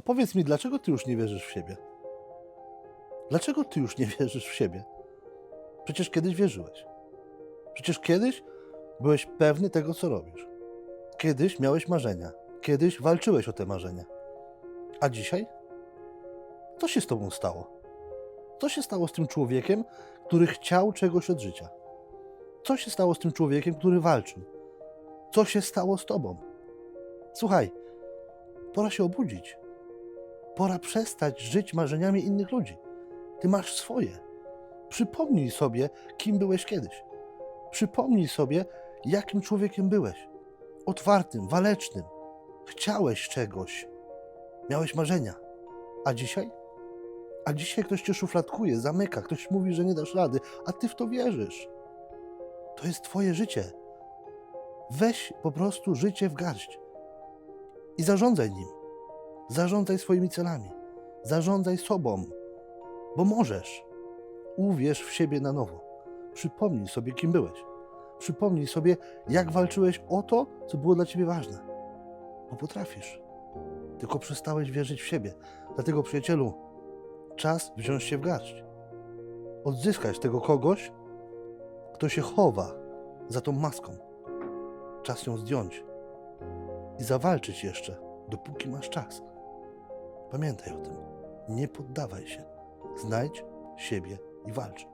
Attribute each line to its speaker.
Speaker 1: A powiedz mi, dlaczego ty już nie wierzysz w siebie? Dlaczego ty już nie wierzysz w siebie? Przecież kiedyś wierzyłeś. Przecież kiedyś byłeś pewny tego, co robisz. Kiedyś miałeś marzenia. Kiedyś walczyłeś o te marzenia. A dzisiaj? Co się z tobą stało? Co się stało z tym człowiekiem, który chciał czegoś od życia? Co się stało z tym człowiekiem, który walczył? Co się stało z tobą? Słuchaj, pora się obudzić. Pora przestać żyć marzeniami innych ludzi. Ty masz swoje. Przypomnij sobie, kim byłeś kiedyś. Przypomnij sobie, jakim człowiekiem byłeś. Otwartym, walecznym. Chciałeś czegoś. Miałeś marzenia. A dzisiaj? A dzisiaj ktoś cię szufladkuje, zamyka, ktoś mówi, że nie dasz rady, a ty w to wierzysz. To jest twoje życie. Weź po prostu życie w garść i zarządzaj nim. Zarządzaj swoimi celami. Zarządzaj sobą, bo możesz. Uwierz w siebie na nowo. Przypomnij sobie, kim byłeś. Przypomnij sobie, jak walczyłeś o to, co było dla ciebie ważne. Bo potrafisz. Tylko przestałeś wierzyć w siebie. Dlatego, przyjacielu, czas wziąć się w garść. Odzyskać tego kogoś, kto się chowa za tą maską. Czas ją zdjąć i zawalczyć jeszcze, dopóki masz czas. Pamiętaj o tym. Nie poddawaj się. Znajdź siebie i walcz.